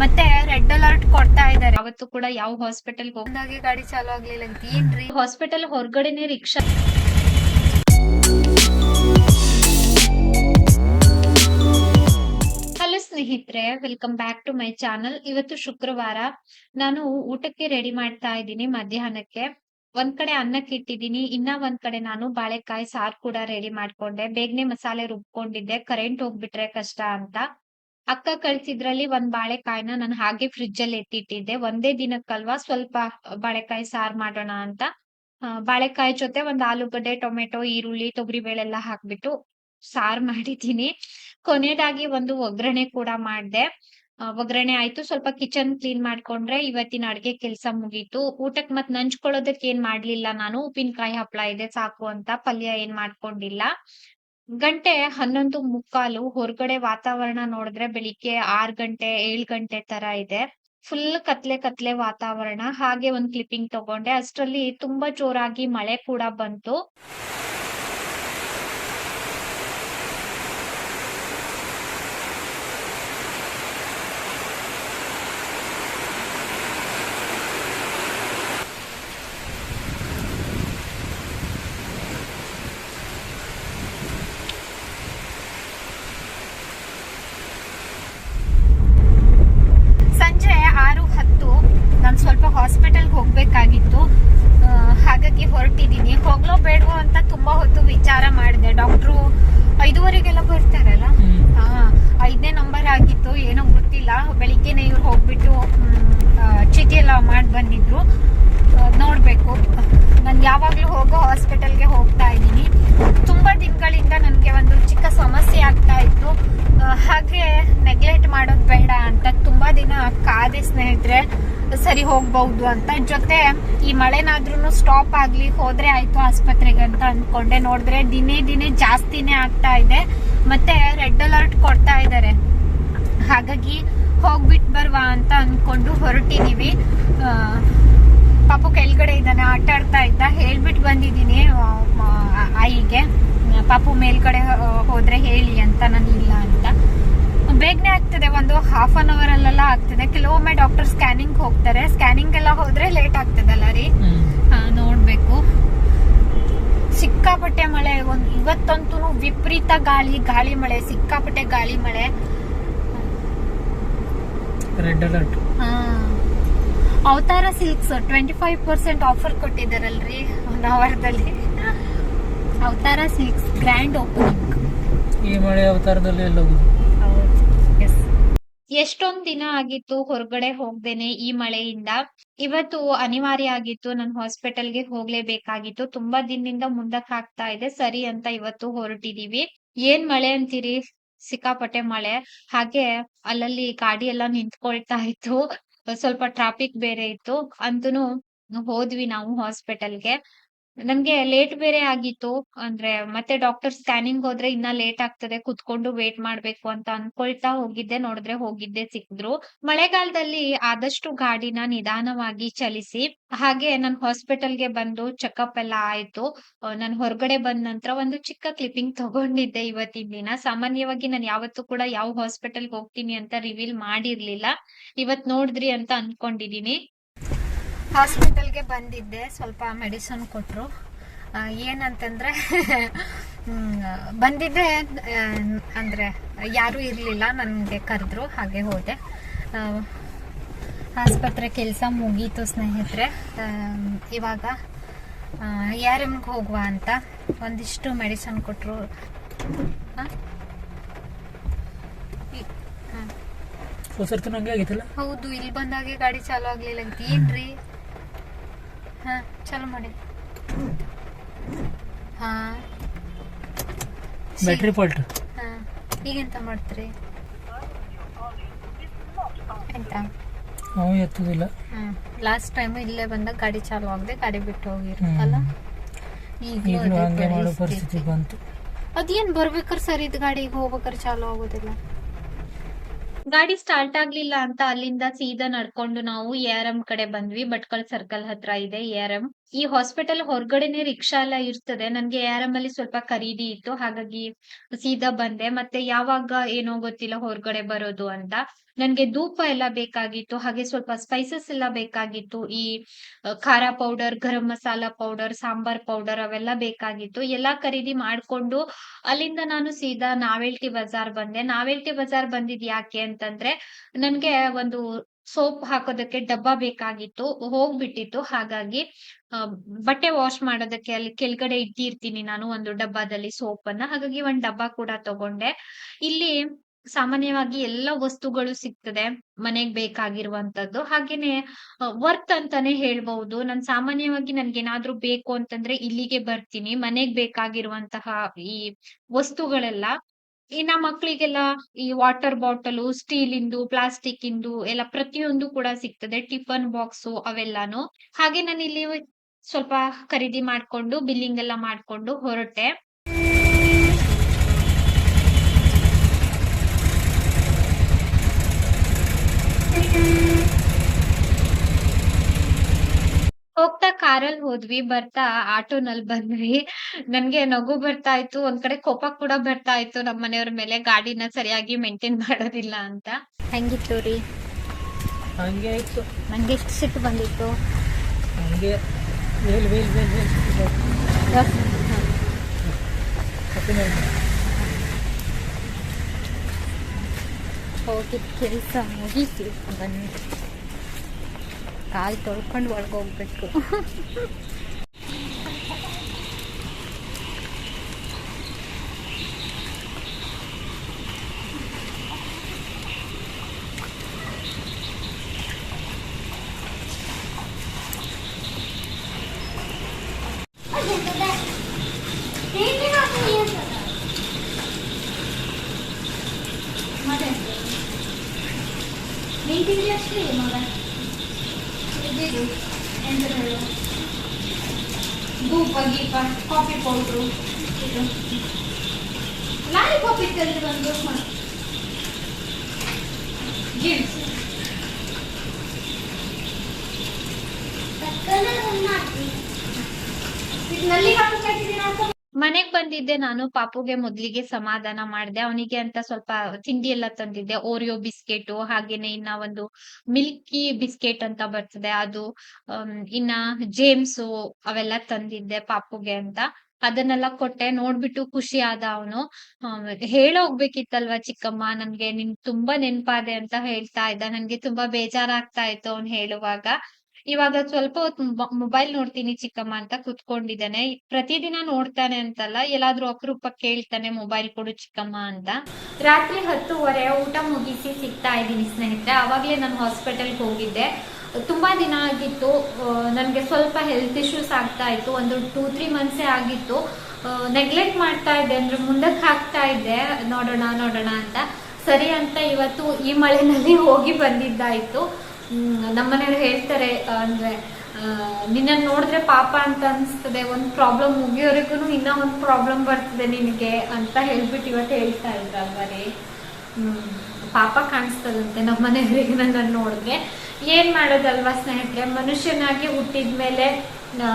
ಮತ್ತೆ red alert ಕೊಡ್ತಾ ಇದಾರೆ ಅವತ್ತು ಕೂಡ ಯಾವ ಹಾಸ್ಪಿಟಲ್ ಹೋಗಿ ಗಾಡಿ ಚಾಲು ಆಗ್ಲಿಲ್ಲ ಅಂತ. ಏನ್ರಿ ಹಾಸ್ಪಿಟಲ್ ಹೊರಗಡೆನೆ ರಿಕ್ಷಾ ಹಲೋ ಸ್ನೇಹಿತರೆ welcome back to my channel ಇವತ್ತು ಶುಕ್ರವಾರ ನಾನು ಊಟಕ್ಕೆ ರೆಡಿ ಮಾಡ್ತಾ ಇದ್ದೀನಿ ಮಧ್ಯಾಹ್ನಕ್ಕೆ. ಒಂದ್ ಕಡೆ ಅನ್ನಕ್ಕೆ ಇಟ್ಟಿದ್ದೀನಿ. ಇನ್ನ ಒಂದ್ ಕಡೆ ನಾನು ಬಾಳೆಕಾಯಿ ಸಾರ್ ಕೂಡ ರೆಡಿ ಮಾಡ್ಕೊಂಡೆ. ಬೇಗನೆ ಮಸಾಲೆ ರುಬ್ಕೊಂಡಿದ್ದೆ. ಕರೆಂಟ್ ಹೋಗ್ಬಿಟ್ರೆ ಕಷ್ಟ ಅಂತ. ಅಕ್ಕ ಕಳ್ಸಿದ್ರಲ್ಲಿ ಒಂದ್ ಬಾಳೆಕಾಯಿನ ನಾನು ಹಾಗೆ ಫ್ರಿಡ್ಜ್ ಅಲ್ಲಿ ಎತ್ತಿಟ್ಟಿದ್ದೆ. ಒಂದೇ ದಿನಕ್ಕಲ್ವಾ ಸ್ವಲ್ಪ ಬಾಳೆಕಾಯಿ ಸಾರ್ ಮಾಡೋಣ ಅಂತ. ಬಾಳೆಕಾಯಿ ಜೊತೆ ಒಂದ್ ಆಲೂಗಡ್ಡೆ, ಟೊಮೆಟೊ, ಈರುಳ್ಳಿ ತೊಗರಿಬೇಳೆ ಎಲ್ಲ ಹಾಕ್ಬಿಟ್ಟು ಸಾರ್ ಮಾಡಿದೀನಿ ಕೊನೆಯದಾಗಿ ಒಂದು ಒಗ್ಗರಣೆ ಕೂಡ ಮಾಡ್ದೆ. ಒಗ್ಗರಣೆ ಆಯ್ತು. ಸ್ವಲ್ಪ ಕಿಚನ್ ಕ್ಲೀನ್ ಮಾಡ್ಕೊಂಡ್ರೆ ಇವತ್ತಿನ ಅಡ್ಗೆ ಕೆಲಸ ಮುಗೀತು. ಊಟಕ್ ಮತ್ ನಂಚ್ಕೊಳ್ಳೋದಕ್ಕೆ ಏನ್ ಮಾಡ್ಲಿಲ್ಲ ನಾನು. ಉಪ್ಪಿನಕಾಯಿ ಹಪ್ಳ ಇದೆ, ಸಾಕು ಅಂತ ಪಲ್ಯ ಏನ್ ಮಾಡ್ಕೊಂಡಿಲ್ಲ. ಗಂಟೆ ಹನ್ನೊಂದು ಮುಕ್ಕಾಲು ಹೊರಗಡೆ ವಾತಾವರಣ ನೋಡಿದ್ರೆ ಬೆಳಿಗ್ಗೆ ಆರ್ ಗಂಟೆ, ಏಳ್ ಗಂಟೆ ತರ ಇದೆ. ಫುಲ್ ಕತ್ಲೆ ಕತ್ಲೆ ವಾತಾವರಣ. ಹಾಗೆ ಒಂದ್ ಕ್ಲಿಪ್ಪಿಂಗ್ ತಗೊಂಡೆ. ಅಷ್ಟರಲ್ಲಿ ತುಂಬಾ ಜೋರಾಗಿ ಮಳೆ ಕೂಡ ಬಂತು ಸಂಜೆ ಆರು ಹತ್ತು ನಾನು ಸ್ವಲ್ಪ ಹಾಸ್ಪಿಟಲ್ಗೆ ಹೋಗ್ಬೇಕಾಗಿತ್ತು ಆ, ಹಾಗಾಗಿ ಹೊರಟಿದ್ದೀನಿ. ಹೋಗ್ಲೋ ಬೇಡವೋ ಅಂತ ತುಂಬಾ ಹೊತ್ತು ವಿಚಾರ ಮಾಡಿದೆ. ಡಾಕ್ಟ್ರು ಐದುವರೆಗೆಲ್ಲ ಬರ್ತಾರಲ್ಲ? ಹಾ ಐದನೇ ನಂಬರ್ ಆಗಿತ್ತು. ಏನೋ ಗೊತ್ತಿಲ್ಲ. ಬೆಳಿಗ್ಗೆನೆ ಇವ್ರು ಹೋಗ್ಬಿಟ್ಟು ಚೀಟಿ ಎಲ್ಲ ಮಾಡಿ ಬಂದಿದ್ರು. ನೋಡ್ಬೇಕು. ನಾನು ಯಾವಾಗ್ಲೂ ಹೋಗೋ ಹಾಸ್ಪಿಟಲ್ಗೆ ಹೋಗ್ತಾ ಇದ್ದೀನಿ. ತುಂಬಾ ದಿನಗಳಿಂದ ನನಗೆ ಒಂದು ಚಿಕ್ಕ ಸಮಸ್ಯೆ ಆಗ್ತಾ ಇತ್ತು. ಹಾಗೆ ನೆಗ್ಲೆಕ್ಟ್ ಮಾಡೋದು ಬೇಡ ಅಂತ ತುಂಬಾ ದಿನ ಕಾದೆ ಸ್ನೇಹಿತರೆ ಸರಿ ಹೋಗ್ಬಹುದು ಅಂತ ಜೊತೆ ಈ ಮಳೆನಾದ್ರೂ ಸ್ಟಾಪ್ ಆಗ್ಲಿ ಹೋದ್ರೆ ಆಯ್ತು ಆಸ್ಪತ್ರೆಗೆ ಅಂತ ಅನ್ಕೊಂಡೆ ನೋಡಿದ್ರೆ ದಿನೇ ದಿನೇ ಜಾಸ್ತಿನೇ ಆಗ್ತಾ ಇದೆ ಮತ್ತೆ ರೆಡ್ ಅಲರ್ಟ್ ಕೊಡ್ತಾ ಇದ್ದಾರೆ ಹಾಗಾಗಿ ಹೋಗ್ಬಿಟ್ ಬರ್ವಾ ಅಂತ ಅನ್ಕೊಂಡು ಹೊರಟಿದೀವಿ ಪಾಪು ಕೆಳಗಡೆ ಇದ್ದಾನೆ ಆಟ ಆಡ್ತಾ ಇದ್ದ ಹೇಳ್ಬಿಟ್ಟು ಬಂದಿದ್ದೀನಿ ಆಯಿಗೆ ಪಾಪು ಮೇಲ್ಗಡೆ ಹೋದ್ರೆ ಹೇಳಿ ಅಂತ ನಾನು ಇಲ್ಲ ಅಂತ ಬೇಗನೆ ಆಗ್ತದೆ ಒಂದು ಹಾಫ್ ಅನ್ ಅವರ್ ಅಲ್ಲೆಲ್ಲ ಆಗ್ತದೆ. ಕೆಲವೊಮ್ಮೆ ಡಾಕ್ಟರ್ ಸ್ಕ್ಯಾನಿಂಗ್ ಹೋಗ್ತಾರೆ. ಸ್ಕ್ಯಾನಿಂಗ್ ಎಲ್ಲ ಹೋದ್ರೆ ಲೇಟ್ ಆಗ್ತದಲ್ಲ ರೀ? ನೋಡ್ಬೇಕು. ಸಿಕ್ಕಾಪಟ್ಟೆ ಮಳೆ ಒಂದು ಇವತ್ತಂತೂ ವಿಪರೀತ ಗಾಳಿ ಗಾಳಿ ಮಳೆ ಸಿಕ್ಕಾಪಟ್ಟೆ ಗಾಳಿ ಮಳೆ. Red alert Avatara silks twenty five percent offer ಕೊಟ್ಟಿದ್ದಾರಲ್ರಿ one ಅವರ್ದಲ್ಲಿ. ಅವತಾರ ಸಿಲ್ಕ್ಸ್ ಗ್ರ್ಯಾಂಡ್ ಓಪನಿಂಗ್ ಈ ಮಳೆ ಅವತಾರದಲ್ಲಿ ಎಲ್ಲ ಹೋಗುದು ಎಷ್ಟೊಂದ್ ದಿನ ಆಗಿತ್ತು ಹೊರಗಡೆ ಹೋಗ್ದೇನೆ ಈ ಮಳೆಯಿಂದ. ಇವತ್ತು ಅನಿವಾರ್ಯ ಆಗಿತ್ತು, ನನ್ ಹಾಸ್ಪಿಟಲ್ಗೆ ಹೋಗ್ಲೇಬೇಕಾಗಿತ್ತು. ತುಂಬಾ ದಿನದಿಂದ ಮುಂದಕ್ಕೆ ಆಗ್ತಾ ಇದೆ, ಸರಿ ಅಂತ ಇವತ್ತು ಹೊರಟಿದೀವಿ. ಏನ್ ಮಳೆ ಅಂತೀರಿ? ಸಿಕ್ಕಾಪಟ್ಟೆ ಮಳೆ. ಹಾಗೆ ಅಲ್ಲಲ್ಲಿ ಗಾಡಿ ಎಲ್ಲ ನಿಂತ್ಕೊಳ್ತಾ ಇತ್ತು. ಸ್ವಲ್ಪ ಟ್ರಾಫಿಕ್ ಬೇರೆ ಇತ್ತು. ಅಂತೂ ಹೋದ್ವಿ ನಾವು ಹಾಸ್ಪಿಟಲ್ಗೆ ನಮ್ಗೆ ಲೇಟ್ ಬೇರೆ ಆಗಿತ್ತು. ಅಂದ್ರೆ ಮತ್ತೆ ಡಾಕ್ಟರ್ ಸ್ಕ್ಯಾನಿಂಗ್ ಹೋದ್ರೆ ಇನ್ನ ಲೇಟ್ ಆಗ್ತದೆ. ಕುತ್ಕೊಂಡು ವೇಟ್ ಮಾಡ್ಬೇಕು ಅಂತ ಅನ್ಕೊಳ್ತಾ ಹೋಗಿದ್ದೆ. ನೋಡಿದ್ರೆ ಹೋಗಿದ್ದೆ ಸಿಕ್ಕಿದ್ರು ಮಳೆಗಾಲದಲ್ಲಿ ಆದಷ್ಟು ಗಾಡಿನ ನಿಧಾನವಾಗಿ ಚಲಿಸಿ, ಹಾಗೆ ನಾನು ಹಾಸ್ಪಿಟಲ್ಗೆ ಬಂದು ಚೆಕಪ್ ಎಲ್ಲ ಆಯ್ತು. ನಾನು ಹೊರಗಡೆ ಬಂದ ನಂತರ ಒಂದು ಚಿಕ್ಕ ಕ್ಲಿಪ್ಪಿಂಗ್ ತಗೊಂಡಿದ್ದೆ ಇವತ್ತಿನ ದಿನ. ಸಾಮಾನ್ಯವಾಗಿ ನಾನು ಯಾವತ್ತೂ ಕೂಡ ಯಾವ ಹಾಸ್ಪಿಟಲ್ಗೆ ಹೋಗ್ತೀನಿ ಅಂತ ರಿವೀಲ್ ಮಾಡಿರ್ಲಿಲ್ಲ. ಇವತ್ ನೋಡಿದ್ರಿ ಅಂತ ಅನ್ಕೊಂಡಿದೀನಿ. ಹಾಸ್ಪಿಟಲ್ಗೆ ಬಂದಿದ್ದೆ ಸ್ವಲ್ಪ ಮೆಡಿಸನ್ ಕೊಟ್ಟರು ಏನಂತಂದ್ರೆ ಬಂದಿದ್ದೆ ಅಂದರೆ ಯಾರೂ ಇರಲಿಲ್ಲ ನನಗೆ ಕರೆದ್ರು ಹಾಗೆ ಹೋದೆ. ಆಸ್ಪತ್ರೆ ಕೆಲಸ ಮುಗೀತು ಸ್ನೇಹಿತರೆ. ಇವಾಗ ಯಾರ ಹೋಗುವ ಅಂತ ಒಂದಿಷ್ಟು ಮೆಡಿಸನ್ ಕೊಟ್ಟರು ಹೌದು ಇಲ್ಲಿ ಬಂದಾಗೆ ಗಾಡಿ ಚಾಲು ಆಗ್ಲಿಲ್ಲ. ಅಂತ ಏನ್ರಿ ಹಾ ಚಾಲು ಮಾಡಿ. ಹಾ. ಬ್ಯಾಟ್ರಿ ಫಾಲ್ಟ್ ಹಾ. ಈಗೆಂತ ಮಾಡ್ತೀರಿ? ಆಯ್ತಾ? ಅವು ಎತ್ತುದಿಲ್ಲ. ಹ್ಮ್ ಲಾಸ್ಟ್ ಟೈಮ್ ಇಲ್ಲೇ ಬಂದಾಗ ಗಾಡಿ ಚಾಲು ಆಗದೆ ಗಾಡಿ ಬಿಟ್ಟು ಹೋಗಿರುತ್ತಲ್ಲ? ಈಗ ಈಗಲೂ ಅದೇ. ಪರಿಸ್ಥಿತಿ. ಬಂತು. ಅದೇನ್ ಬರ್ಬೇಕಾರ್ ಸರಿ ಇದ್ ಗಾಡಿಗೆ ಹೋಗ್ಬೇಕಾರ್ ಚಾಲು ಆಗೋದಿಲ್ಲ. ಗಾಡಿ ಸ್ಟಾರ್ಟ್ ಆಗ್ಲಿಲ್ಲ ಅಂತ ಅಲ್ಲಿಂದ ಸೀದಾ ನಡ್ಕೊಂಡು ನಾವು ಎ ಆರ್ ಎಂ ಕಡೆ ಬಂದ್ವಿ. ಭಟ್ಕಳ ಸರ್ಕಲ್ ಹತ್ರ ಇದೆ ಎ ಆರ್ ಎಂ ಈ ಹಾಸ್ಪಿಟಲ್ ಹೊರಗಡೆನೆ ರಿಕ್ಷಾ ಎಲ್ಲ ಇರ್ತದೆ. ನನ್ಗೆ ಅಲ್ಲಿ ಸ್ವಲ್ಪ ಖರೀದಿ ಇತ್ತು. ಹಾಗಾಗಿ ಸೀದಾ ಬಂದೆ. ಮತ್ತೆ ಯಾವಾಗ ಏನೋ ಗೊತ್ತಿಲ್ಲ ಹೊರಗಡೆ ಬರೋದು ಅಂತ. ನನ್ಗೆ ಧೂಪ ಎಲ್ಲ ಬೇಕಾಗಿತ್ತು. ಹಾಗೆ ಸ್ವಲ್ಪ ಸ್ಪೈಸಸ್ ಎಲ್ಲ ಬೇಕಾಗಿತ್ತು. ಈ ಖಾರ powder garam masala powder sambar powder ಅವೆಲ್ಲ ಬೇಕಾಗಿತ್ತು. ಎಲ್ಲಾ ಖರೀದಿ ಮಾಡ್ಕೊಂಡು ಅಲ್ಲಿಂದ ನಾನು ಸೀದಾ ನಾವೆಲ್ಟಿ ಬಜಾರ್ ಬಂದೆ. ನಾವೆಲ್ಟಿ ಬಜಾರ್ ಬಂದಿದ್ ಯಾಕೆ ಅಂತಂದ್ರೆ, ನನ್ಗೆ ಒಂದು ಸೋಪ್ ಹಾಕೋದಕ್ಕೆ ಡಬ್ಬ ಬೇಕಾಗಿತ್ತು, ಹೋಗ್ಬಿಟ್ಟಿತ್ತು. ಹಾಗಾಗಿ ಬಟ್ಟೆ ವಾಶ್ ಮಾಡೋದಕ್ಕೆ ಅಲ್ಲಿ ಕೆಳಗಡೆ ಇಟ್ಟಿರ್ತೀನಿ ನಾನು ಒಂದು ಡಬ್ಬದಲ್ಲಿ ಸೋಪ್ ಅನ್ನ ಹಾಗಾಗಿ ಒಂದ್ ಡಬ್ಬ ಕೂಡ ತಗೊಂಡೆ. ಇಲ್ಲಿ ಸಾಮಾನ್ಯವಾಗಿ ಎಲ್ಲ ವಸ್ತುಗಳು ಸಿಗ್ತದೆ, ಮನೆಗ್ ಬೇಕಾಗಿರುವಂತದ್ದು. ಹಾಗೇನೆ ವರ್ತ್ ಅಂತಾನೆ ಹೇಳ್ಬಹುದು. ನಾನ್ ಸಾಮಾನ್ಯವಾಗಿ ನನ್ಗೆ ಏನಾದ್ರೂ ಬೇಕು ಅಂತಂದ್ರೆ ಇಲ್ಲಿಗೆ ಬರ್ತೀನಿ. ಮನೆಗ್ ಬೇಕಾಗಿರುವಂತಹ ಈ ವಸ್ತುಗಳೆಲ್ಲ ಇನ್ನ ಮಕ್ಕಳಿಗೆಲ್ಲ ಈ ವಾಟರ್ ಬಾಟಲು ಸ್ಟೀಲ್ ಇಂದು ಪ್ಲಾಸ್ಟಿಕ್ ಇಂದು ಎಲ್ಲ ಪ್ರತಿಯೊಂದು ಕೂಡ ಸಿಗ್ತದೆ ಟಿಫನ್ ಬಾಕ್ಸ್ ಅವೆಲ್ಲಾನು. ಹಾಗೆ ನಾನು ಇಲ್ಲಿ ಸ್ವಲ್ಪ ಖರೀದಿ ಮಾಡ್ಕೊಂಡು ಬಿಲ್ಲಿಂಗ್ ಎಲ್ಲ ಮಾಡ್ಕೊಂಡು ಹೊರಟೆ. ಹೋಗ್ತಾ ಕಾರಲ್ಲಿ ಹೋದ್ವಿ ಬರ್ತಾ ಆಟೋನಲ್ಲಿ ಬಂದ್ವಿ. ನನ್ಗೆ ನಗು ಬರ್ತಾ ಇತ್ತು ಒಂದ್ ಕಡೆ ಕೋಪ ಕೂಡ ಬರ್ತಾ ಇತ್ತು ನಮ್ಮ ಮನೆಯವ್ರ ಮೇಲೆ ಗಾಡಿನ ಸರಿಯಾಗಿ ಮೇಂಟೈನ್ ಮಾಡೋದಿಲ್ಲ ಅಂತ. ಹೆಂಗಿತ್ತು ರೀ? ಹಂಗೆ ಇತ್ತು. ನಂಗೆ ಎಷ್ಟು ಸಿಟ್ಟು ಬಂದಿತ್ತು? ಹಂಗೆ. ವೇಲ್ ವೇಲ್ ವೇಲ್ ವೇಲ್ ಹೋಗಿದ್ದ ಕೆಲಸ ಮುಗೀತು. ಬನ್ನಿ ಕಾಲು ತೊಳ್ಕೊಂಡು ಒಳಗೆ ಹೋಗ್ಬೇಕು ಧೂಪ ಗೀಪ ಕಾಫಿ ಪೌಡ್ರು ಲಾಲಿಪಾಪ್ ಇತ್ತಲ್ಲಿ ಒಂದು ಜೀನ್ಸ್ ಮನೆಗ್ ಬಂದಿದ್ದೆ ನಾನು, ಪಾಪುಗೆ ಮೊದ್ಲಿಗೆ ಸಮಾಧಾನ ಮಾಡ್ದೆ. ಅವನಿಗೆ ಅಂತ ಸ್ವಲ್ಪ ತಿಂಡಿ ಎಲ್ಲ ತಂದಿದ್ದೆ. ಓರಿಯೋ ಬಿಸ್ಕೆಟ್, ಹಾಗೇನೆ ಇನ್ನ ಒಂದು ಮಿಲ್ಕಿ ಬಿಸ್ಕೆಟ್ ಅಂತ ಬರ್ತದೆ. ಅದು ಇನ್ನ ಜೇಮ್ಸು ಅವೆಲ್ಲ ತಂದಿದ್ದೆ ಪಾಪುಗೆ ಅಂತ. ಅದನ್ನೆಲ್ಲ ಕೊಟ್ಟೆ. ನೋಡ್ಬಿಟ್ಟು ಖುಷಿ ಆದ ಅವನು. ಹೇಳೋಗ್ಬೇಕಿತ್ತಲ್ವಾ ಚಿಕ್ಕಮ್ಮ? ನನ್ಗೆ ನಿನ್ ತುಂಬಾ ನೆನ್ಪಾದೆ ಅಂತ ಹೇಳ್ತಾ ಇದ್ದ. ನನ್ಗೆ ತುಂಬಾ ಬೇಜಾರಾಗ್ತಾ ಇತ್ತು ಅವ್ನು ಹೇಳುವಾಗ. ಇವಾಗ ಸ್ವಲ್ಪ ಹೊತ್ತು ಮೊಬೈಲ್ ನೋಡ್ತೀನಿ ಚಿಕ್ಕಮ್ಮ ಅಂತ ಕುತ್ಕೊಂಡಿದ್ದಾನೆ. ಪ್ರತಿದಿನ ನೋಡ್ತಾನೆ ಅಂತಲ್ಲ, ಎಲ್ಲಾದ್ರೂ ಅಪರೂಪ ಕೇಳ್ತಾನೆ ಮೊಬೈಲ್ ಕೊಡು ಚಿಕ್ಕಮ್ಮ ಅಂತ. ರಾತ್ರಿ ಹತ್ತುವರೆ, ಊಟ ಮುಗಿಸಿ ಸಿಗ್ತಾ ಇದ್ದೀನಿ ಸ್ನೇಹಿತರೆ. ಅವಾಗ್ಲೇ ನಾನು ಹಾಸ್ಪಿಟಲ್ಗೆ ಹೋಗಿದ್ದೆ. ತುಂಬಾ ದಿನ ಆಗಿತ್ತು. ನನಗೆ ಸ್ವಲ್ಪ ಹೆಲ್ತ್ ಇಶ್ಯೂಸ್ ಆಗ್ತಾ ಇತ್ತು. ಒಂದು ಟೂ ತ್ರೀ ಮಂತ್ಸೇ ಆಗಿತ್ತು. ನೆಗ್ಲೆಕ್ಟ್ ಮಾಡ್ತಾ ಇದ್ದೆ ಅಂದ್ರೆ ಮುಂದಕ್ಕೆ ಹಾಕ್ತಾ ಇದ್ದೆ. ನೋಡೋಣ ನೋಡೋಣ ಅಂತ. ಸರಿ ಅಂತ ಇವತ್ತು ಈ ಮಳೆನಲ್ಲಿ ಹೋಗಿ ಬಂದಿದ್ದಾಯ್ತು. ನಮ್ಮನೆಯವ್ರು ಹೇಳ್ತಾರೆ ಅಂದ್ರೆ ನಿನ್ನ ನೋಡಿದ್ರೆ ಪಾಪ ಅಂತ ಅನ್ಸ್ತದೆ, ಒಂದ್ ಪ್ರಾಬ್ಲಮ್ ಮುಗಿಯೋರಿಗೂ ಇನ್ನ ಒಂದ್ ಪ್ರಾಬ್ಲಮ್ ಬರ್ತದೆ ನಿನಗೆ ಅಂತ ಹೇಳ್ಬಿಟ್ಟು ಇವತ್ತು ಹೇಳ್ತಾ ಇದ್ರಲ್ವ ರೀ ಪಾಪ ಕಾಣಿಸ್ತದಂತೆ ನಮ್ಮ ಮನೆಯವರಿಗೆ ನನ್ನ ನೋಡಿದ್ರೆ. ಏನ್ ಮಾಡೋದಲ್ವಾ ಸ್ನೇಹಿತರೆ, ಮನುಷ್ಯನಾಗಿ ಹುಟ್ಟಿದ್ಮೇಲೆ ಮೇಲೆ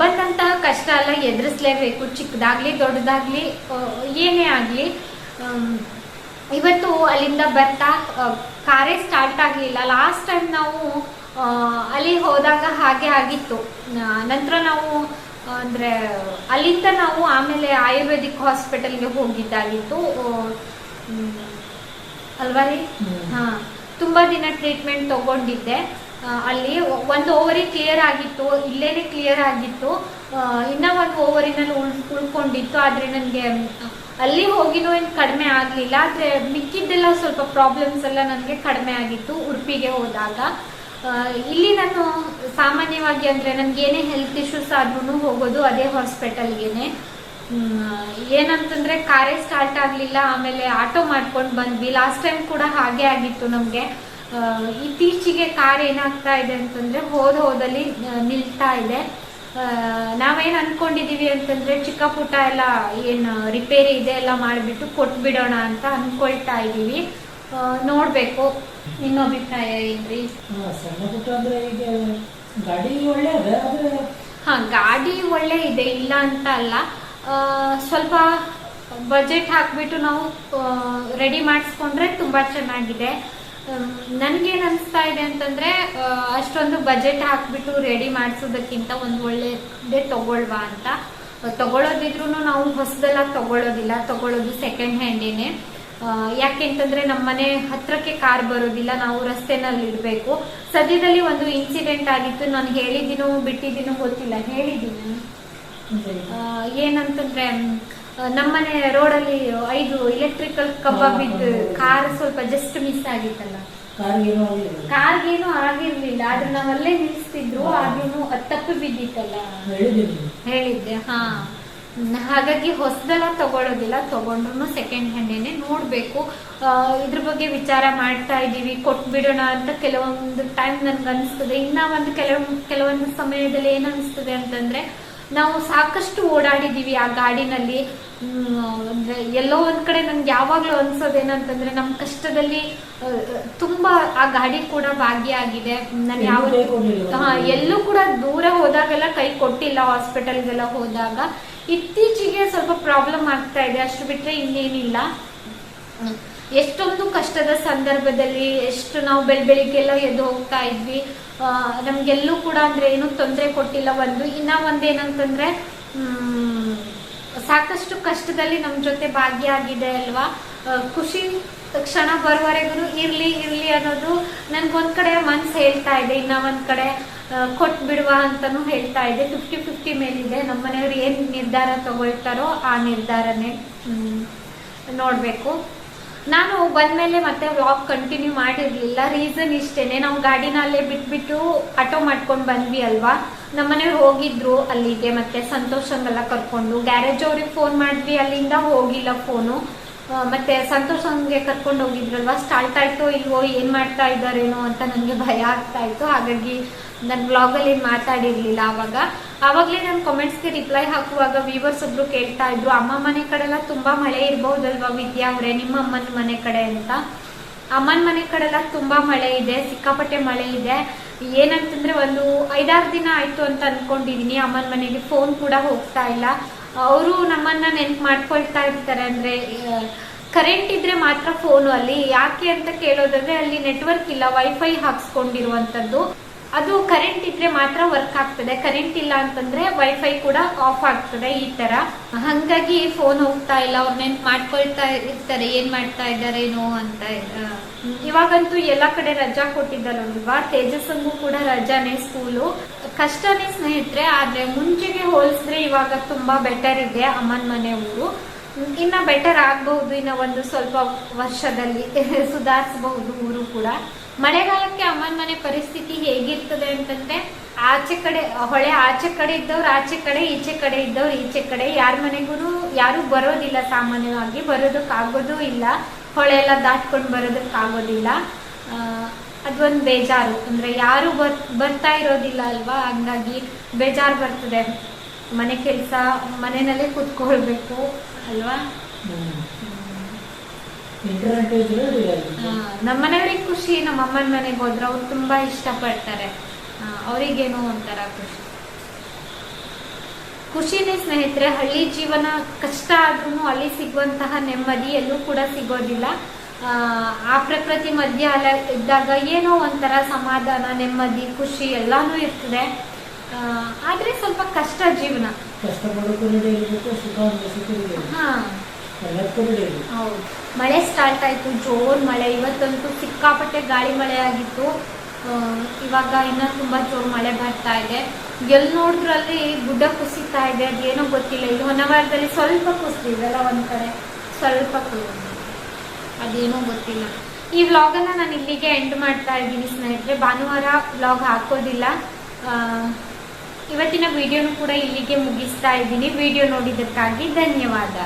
ಬಂದಂತಹ ಕಷ್ಟ ಎಲ್ಲ ಎದುರಿಸ್ಲೇಬೇಕು. ಚಿಕ್ಕದಾಗ್ಲಿ ದೊಡ್ಡದಾಗ್ಲಿ ಏನೇ ಆಗ್ಲಿ ಇವತ್ತು ಅಲ್ಲಿಂದ ಬರ್ತಾ ಕಾರೇ ಸ್ಟಾರ್ಟ್ ಆಗಲಿಲ್ಲ. ಲಾಸ್ಟ್ ಟೈಮ್ ನಾವು ಅಲ್ಲಿ ಹೋದಾಗ ಹಾಗೆ ಆಗಿತ್ತು. ನಂತರ ನಾವು ಅಂದರೆ ಅಲ್ಲಿಂದ ನಾವು ಆಮೇಲೆ ಆಯುರ್ವೇದಿಕ್ ಹಾಸ್ಪಿಟಲ್ಗೆ ಹೋಗಿದ್ದಾಗಿತ್ತು. ಅಲ್ವಾ ರೀ? ಹಾಂ ತುಂಬಾ ದಿನ ಟ್ರೀಟ್ಮೆಂಟ್ ತಗೊಂಡಿದ್ದೆ. ಅಲ್ಲಿ ಒಂದು ಓವರಿ ಕ್ಲಿಯರ್ ಆಗಿತ್ತು ಇಲ್ಲೇನೆ ಕ್ಲಿಯರ್ ಆಗಿತ್ತು. ಇನ್ನೂ ಇನ್ನ ಒಂದು ಓವರಿನಲ್ಲಿ ಉಳ್ ಉಳ್ಕೊಂಡಿತ್ತು. ಆದ್ರೆ ನನಗೆ ಅಲ್ಲಿ ಹೋಗಿನೂ ಏನು ಕಡಿಮೆ ಆಗಲಿಲ್ಲ, ಆದರೆ ಮಿಕ್ಕಿದ್ದೆಲ್ಲ ಸ್ವಲ್ಪ ಪ್ರಾಬ್ಲಮ್ಸ್ ಎಲ್ಲ ನನಗೆ ಕಡಿಮೆ ಆಗಿತ್ತು ಉಡುಪಿಗೆ ಹೋದಾಗ. ಇಲ್ಲಿ ನಾನು ಸಾಮಾನ್ಯವಾಗಿ ಅಂದ್ರೆ ನನ್ಗೆ ಏನೇ ಹೆಲ್ತ್ ಇಶ್ಯೂಸ್ ಆದ್ರೂ ಹೋಗೋದು ಅದೇ ಹಾಸ್ಪಿಟಲ್ಗೇನೆ ಏನಂತಂದ್ರೆ ಕಾರೇ ಸ್ಟಾರ್ಟ್ ಆಗ್ಲಿಲ್ಲ, ಆಮೇಲೆ ಆಟೋ ಮಾಡ್ಕೊಂಡು ಬಂದ್ವಿ. ಲಾಸ್ಟ್ ಟೈಮ್ ಕೂಡ ಹಾಗೆ ಆಗಿತ್ತು ನಮ್ಗೆ. ಇತ್ತೀಚೆಗೆ ಕಾರ್ ಏನಾಗ್ತಾ ಇದೆ ಅಂತಂದ್ರೆ ಹೋದ ಹೋದಲ್ಲಿ ನಿಲ್ತಾ ಇದೆ. ನಾವೇನ್ ಅಂದ್ಕೊಂಡಿದ್ದೀವಿ ಅಂತಂದ್ರೆ ಚಿಕ್ಕ ಪುಟ್ಟ ಎಲ್ಲ ಏನು ರಿಪೇರಿ ಇದೆ ಎಲ್ಲ ಮಾಡಿಬಿಟ್ಟು ಕೊಟ್ಬಿಡೋಣ ಅಂತ ಅಂದ್ಕೊಳ್ತಾ ಇದೀವಿ ನೋಡಬೇಕು. ನಿಮ್ಮ ಅಭಿಪ್ರಾಯ ಏನ್ರಿ? ಸಣ್ಣ ಪುಟ್ಟ ಅಂದ್ರೆ ಈಗ ಗಾಡಿ ಒಳ್ಳೆಯದ ಆದ್ರೆ ಹಾ ಗಾಡಿ ಒಳ್ಳೆ ಇದೆ ಇಲ್ಲ ಅಂತ ಅಲ್ಲ. ಸ್ವಲ್ಪ ಬಜೆಟ್ ಹಾಕ್ಬಿಟ್ಟು ನಾವು ರೆಡಿ ಮಾಡಿಸ್ಕೊಂಡ್ರೆ ತುಂಬಾ ಚೆನ್ನಾಗಿದೆ. ನನ್ಗೇನ್ ಅನ್ಸ್ತಾ ಇದೆ ಅಂತಂದ್ರೆ ಅಷ್ಟೊಂದು ಬಜೆಟ್ ಹಾಕ್ಬಿಟ್ಟು ರೆಡಿ ಮಾಡಿಸೋದಕ್ಕಿಂತ ಒಂದು ಒಳ್ಳೆದೇ ತಗೊಳ್ವಾ ಅಂತ. ತಗೊಳ್ಳೋದಿದ್ರು ನಾವು ಹೊಸದೆಲ್ಲ ತಗೊಳ್ಳೋದಿಲ್ಲ ತಗೊಳ್ಳೋದು ಸೆಕೆಂಡ್ ಹ್ಯಾಂಡೇನೆ ಯಾಕೆಂತಂದ್ರೆ ನಮ್ಮ ಮನೆ ಹತ್ರಕ್ಕೆ ಕಾರ್ ಬರೋದಿಲ್ಲ ನಾವು ರಸ್ತೆನಲ್ಲಿ ಇಡಬೇಕು ಸದ್ಯದಲ್ಲಿ ಒಂದು ಇನ್ಸಿಡೆಂಟ್ ಆಗಿತ್ತು ನಾನು ಹೇಳಿದ್ದೀನೋ ಬಿಟ್ಟಿದ್ದೀನೋ ಗೊತ್ತಿಲ್ಲ. ಹೇಳಿದ್ದೀನಿ. ಏನಂತಂದ್ರೆ ನಮ್ಮನೆ ರೋಡಲ್ಲಿ ಐದು ಎಲೆಕ್ಟ್ರಿಕಲ್ ಕಬ್ಬ ಬಿದ್ದು ಕಾರ್ ಸ್ವಲ್ಪ ಜಸ್ಟ್ ಮಿಸ್ ಆಗಿತ್ತಲ್ಲ. ಕಾರ್ಗೇನು ಆಗಿರ್ಲಿಲ್ಲ. ಆದ್ರೆ ನಾವಲ್ಲೇ ನಿಲ್ಸ್ತಿದ್ರು ಆಗೇನು ತಪ್ಪು ಬಿದ್ದಿತ್ತಲ್ಲ. ಹೇಳಿದ್ದೆ ಹಾ. ಹಾಗಾಗಿ ಹೊಸದೆಲ್ಲ ತಗೊಳ್ಳೋದಿಲ್ಲ ತಗೊಂಡ್ರು ಸೆಕೆಂಡ್ ಹ್ಯಾಂಡೇನೆ ನೋಡ್ಬೇಕು. ಇದ್ರ ಬಗ್ಗೆ ವಿಚಾರ ಮಾಡ್ತಾ ಇದೀವಿ ಕೊಟ್ಬಿಡೋಣ ಅಂತ ಕೆಲವೊಂದು ಟೈಮ್ ನನ್ಗೆ ಅನಿಸ್ತದೆ ಇನ್ನ ಒಂದು ಕೆಲವು ಕೆಲವೊಂದು ಸಮಯದಲ್ಲಿ ಏನ್ ಅನಿಸ್ತದೆ ಅಂತಂದ್ರೆ ನಾವು ಸಾಕಷ್ಟು ಓಡಾಡಿದೀವಿ ಆ ಗಾಡಿನಲ್ಲಿ. ಅಂದ್ರೆ ಎಲ್ಲೋ ಒಂದ್ ಕಡೆ ನಂಗೆ ಯಾವಾಗ್ಲೂ ಅನ್ಸೋದೇನಂತಂದ್ರೆ ನಮ್ ಕಷ್ಟದಲ್ಲಿ ತುಂಬಾ ಆ ಗಾಡಿ ಕೂಡ ಭಾಗಿಯಾಗಿದೆ. ನಾನು ಯಾವ ಹಾ ಎಲ್ಲೂ ಕೂಡ ದೂರ ಹೋದಾಗೆಲ್ಲ ಕೈ ಕೊಟ್ಟಿಲ್ಲ ಹಾಸ್ಪಿಟಲ್ಗೆಲ್ಲ ಹೋದಾಗ. ಇತ್ತೀಚೆಗೆ ಸ್ವಲ್ಪ ಪ್ರಾಬ್ಲಮ್ ಆಗ್ತಾ ಇದೆ. ಅಷ್ಟು ಬಿಟ್ರೆ ಇನ್ನೇನಿಲ್ಲ. ಎಷ್ಟೊಂದು ಕಷ್ಟದ ಸಂದರ್ಭದಲ್ಲಿ, ಎಷ್ಟು ನಾವು ಬೆಳ್ ಬೆಳಿಗ್ಗೆಲ್ಲ ಎದ್ದು ಹೋಗ್ತಾ ಇದ್ವಿ. ನಮ್ಗೆಲ್ಲೂ ಕೂಡ ಅಂದ್ರೆ ಏನು ತೊಂದರೆ ಕೊಟ್ಟಿಲ್ಲ ಒಂದು. ಇನ್ನ ಒಂದೇನಂತಂದ್ರೆ ಸಾಕಷ್ಟು ಕಷ್ಟದಲ್ಲಿ ನಮ್ ಜೊತೆ ಭಾಗ್ಯ ಆಗಿದೆ ಅಲ್ವಾ? ಖುಷಿ ಕ್ಷಣ ಬರುವವರೆಗೂ ಇರ್ಲಿ ಇರ್ಲಿ ಅನ್ನೋದು ನನ್ಗೊಂದ್ ಕಡೆ ಮನ್ಸು ಹೇಳ್ತಾ ಇದೆ. ಇನ್ನ ಒಂದ್ ಕಡೆ ಕೊಟ್ ಬಿಡುವ ಅಂತಾನು ಹೇಳ್ತಾ ಇದೆ. ಫಿಫ್ಟಿ ಫಿಫ್ಟಿ ಮೇಲಿದೆ. ನಮ್ಮ ಮನೆಯವ್ರು ಏನ್ ನಿರ್ಧಾರ ತಗೊಳ್ತಾರೋ ಆ ನಿರ್ಧಾರನೇ ನೋಡ್ಬೇಕು. ನಾನು ಬಂದ್ಮೇಲೆ ಮತ್ತೆ ವ್ಲಾಗ್ ಕಂಟಿನ್ಯೂ ಮಾಡಿರ್ಲಿಲ್ಲ. ರೀಸನ್ ಇಷ್ಟೇನೆ. ನಾವು ಗಾಡಿನ ಅಲ್ಲೇ ಬಿಟ್ಬಿಟ್ಟು ಆಟೋ ಮಾಡ್ಕೊಂಡು ಬಂದ್ವಿ ಅಲ್ವಾ? ನಮ್ಮನೆ ಹೋಗಿದ್ರು ಅಲ್ಲಿಗೆ, ಮತ್ತೆ ಸಂತೋಷಂಗೆಲ್ಲ ಕರ್ಕೊಂಡು. ಗ್ಯಾರೇಜ್ ಅವ್ರಿಗೆ ಫೋನ್ ಮಾಡಿದ್ವಿ, ಅಲ್ಲಿಂದ ಹೋಗಿಲ್ಲ ಫೋನು ಮತ್ತೆ ಸಂತೋಷಂಗೆ ಕರ್ಕೊಂಡು ಹೋಗಿದ್ರಲ್ವಾ? ಸ್ಟಾರ್ಟ್ ಆಯ್ತೋ ಇಲ್ವೋ, ಏನ್ ಮಾಡ್ತಾ ಇದ್ದಾರೇನೋ ಅಂತ ನನಗೆ ಭಯ ಆಗ್ತಾ ಇತ್ತು. ಹಾಗಾಗಿ ನನ್ನ ಬ್ಲಾಗಲ್ಲಿ ಏನು ಮಾತಾಡಿರ್ಲಿಲ್ಲ ಅವಾಗ. ಆವಾಗಲೇ ನಾನು ಕಾಮೆಂಟ್ಸ್ಗೆ ರಿಪ್ಲೈ ಹಾಕುವಾಗ ವ್ಯೂವರ್ಸ್ ಒಬ್ರು ಕೇಳ್ತಾ ಇದ್ರು, ಅಮ್ಮ ಮನೆ ಕಡೆ ಎಲ್ಲ ತುಂಬಾ ಮಳೆ ಇರ್ಬಹುದಲ್ವಾ ವಿದ್ಯಾ ಅವರೇ? ನಿಮ್ಮ ಅಮ್ಮನ ಮನೆ ಕಡೆ ಅಂತ. ಅಮ್ಮನ ಮನೆ ಕಡೆ ಎಲ್ಲ ತುಂಬಾ ಮಳೆ ಇದೆ, ಸಿಕ್ಕಾಪಟ್ಟೆ ಮಳೆ ಇದೆ. ಏನಂತಂದ್ರೆ ಒಂದು ಐದಾರು ದಿನ ಆಯ್ತು ಅಂತ ಅನ್ಕೊಂಡಿದೀನಿ. ಅಮ್ಮನ ಮನೆಗೆ ಫೋನ್ ಕೂಡ ಹೋಗ್ತಾ ಇಲ್ಲ. ಅವರು ನಮ್ಮನ್ನ ನೆನ್ಪು ಮಾಡ್ಕೊಳ್ತಾ ಇರ್ತಾರೆ ಅಂದ್ರೆ ಕರೆಂಟ್ ಇದ್ರೆ ಮಾತ್ರ ಫೋನು ಅಲ್ಲಿ. ಯಾಕೆ ಅಂತ ಕೇಳೋದಾದ್ರೆ, ಅಲ್ಲಿ ನೆಟ್ವರ್ಕ್ ಇಲ್ಲ ವೈಫೈ ಹಾಕ್ಸ್ಕೊಂಡಿರುವಂತದ್ದು. ಅದು ಕರೆಂಟ್ ಇದ್ರೆ ಮಾತ್ರ ವರ್ಕ್ ಆಗ್ತದೆ. ಕರೆಂಟ್ ಇಲ್ಲ ಅಂತಂದ್ರೆ ವೈಫೈ ಕೂಡ ಆಫ್ ಆಗ್ತದೆ ಈ ತರ. ಹಂಗಾಗಿ ಫೋನ್ ಹೋಗ್ತಾ ಇಲ್ಲ. ಅವ್ರ ನೆನ್ಪ್ ಮಾಡ್ಕೊಳ್ತಾ ಇರ್ತಾರೆ. ಏನ್ ಮಾಡ್ತಾ ಇದ್ದಾರೇನೋ ಅಂತ ಇವಾಗಂತೂ ಎಲ್ಲಾ ಕಡೆ ರಜಾ ಕೊಟ್ಟಿದ್ದಾರಲ್ವಾ ತೇಜಸ್ಸಂಗೂ ಕೂಡ ರಜಾನೇ ಸ್ಕೂಲು ಕಷ್ಟನೇ ಸ್ನೇಹಿತರೆ, ಆದ್ರೆ ಮುಂಚೆಗೆ ಹೋಲಿಸಿದ್ರೆ ಇವಾಗ ತುಂಬಾ ಬೆಟರ್ ಇದೆ ಅಮ್ಮನ ಮನೆ ಊರು. ಇನ್ನ ಬೆಟರ್ ಆಗಬಹುದು, ಇನ್ನ ಒಂದು ಸ್ವಲ್ಪ ವರ್ಷದಲ್ಲಿ ಸುಧಾರಿಸಬಹುದು ಊರು ಕೂಡ. ಮಳೆಗಾಲಕ್ಕೆ ಅಮ್ಮನ ಮನೆ ಪರಿಸ್ಥಿತಿ ಹೇಗಿರ್ತದೆ ಅಂತಂದ್ರೆ, ಆಚೆ ಕಡೆ, ಹೊಳೆ ಆಚೆ ಕಡೆ ಇದ್ದವ್ರು ಆಚೆ ಕಡೆ, ಈಚೆ ಕಡೆ ಇದ್ದವ್ರು ಈಚೆ ಕಡೆ. ಯಾರ ಮನೆಗೂ ಯಾರು ಬರೋದಿಲ್ಲ ಸಾಮಾನ್ಯವಾಗಿ, ಬರೋದಕ್ಕಾಗೋದೂ ಇಲ್ಲ. ಹೊಳೆ ಎಲ್ಲ ದಾಟ್ಕೊಂಡು ಬರೋದಕ್ಕಾಗೋದಿಲ್ಲ. ಅದೊಂದು ಬೇಜಾರು. ಅಂದ್ರೆ ಯಾರು ಬರ್ ಬರ್ತಾ ಇರೋದಿಲ್ಲ ಅಲ್ವಾ? ಹಂಗಾಗಿ ಬೇಜಾರು ಬರ್ತದೆ. ಮನೆ ಕೆಲಸ ಮನೆಯಲ್ಲೇ ಕುತ್ಕೊಳ್ಬೇಕು. ಅಲ್ವಾ? ನಮ್ಮ ಮನೆಯವ್ರಿಗೆ ಖುಷಿ. ನಮ್ಮ ಅಮ್ಮನ ಮನೆಗೆ ಹೋದ್ರೆ ಅವ್ರು ತುಂಬಾ ಇಷ್ಟಪಡ್ತಾರೆ. ಅವ್ರಿಗೇನೋ ಒಂಥರ ಖುಷಿ. ಖುಷಿನೇ ಸ್ನೇಹಿತರೆ ಹಳ್ಳಿ ಜೀವನ ಕಷ್ಟ ಆದ್ರೂ ಅಲ್ಲಿ ಸಿಗುವಂತಹ ನೆಮ್ಮದಿ ಎಲ್ಲೂ ಕೂಡ ಸಿಗೋದಿಲ್ಲ. ಆ, ಪ್ರಕೃತಿ ಮಧ್ಯ ಅಲ್ಲ ಇದ್ದಾಗ ಏನೋ ಒಂಥರ ಸಮಾಧಾನ ನೆಮ್ಮದಿ ಖುಷಿ ಎಲ್ಲಾನು ಇರ್ತದೆ. ಆದ್ರೆ ಸ್ವಲ್ಪ ಕಷ್ಟ ಜೀವನ. ಹೌದು. ಮಳೆ ಸ್ಟಾರ್ಟ್ ಆಯ್ತು ಜೋರ್ ಮಳೆ. ಇವತ್ತಂತೂ ಸಿಕ್ಕಾಪಟ್ಟೆ ಗಾಳಿ ಮಳೆ ಆಗಿತ್ತು. ಇವಾಗ ಇನ್ನ ತುಂಬಾ ಜೋರ್ ಮಳೆ ಬರ್ತಾ ಇದೆ. ಎಲ್ಲಿ ನೋಡಿದ್ರಲ್ಲಿ ಗುಡ್ಡ ಕುಸಿತಾ ಇದೆ ಅದೇನೋ ಗೊತ್ತಿಲ್ಲ. ಇಲ್ಲಿ ಹೊನ್ನವಾರದಲ್ಲಿ ಸ್ವಲ್ಪ ಕುಸಿದಿದೆಲ್ಲ ಒಂದ್ ಕಡೆ? ಸ್ವಲ್ಪ ಕು- ಅದೇನೋ ಗೊತ್ತಿಲ್ಲ. ಈ ವ್ಲಾಗ್ ಅನ್ನ ನಾನು ಇಲ್ಲಿಗೆ ಎಂಡ್ ಮಾಡ್ತಾ ಇದ್ದೀನಿ ಸ್ನೇಹಿತರೆ. ಭಾನುವಾರ ವ್ಲಾಗ್ ಹಾಕೋದಿಲ್ಲ. ಇವತ್ತಿನ ವಿಡಿಯೋನು ಕೂಡ ಇಲ್ಲಿಗೆ ಮುಗಿಸ್ತಾ ಇದ್ದೀನಿ. ವಿಡಿಯೋ ನೋಡಿದ್ದಕ್ಕಾಗಿ ಧನ್ಯವಾದ.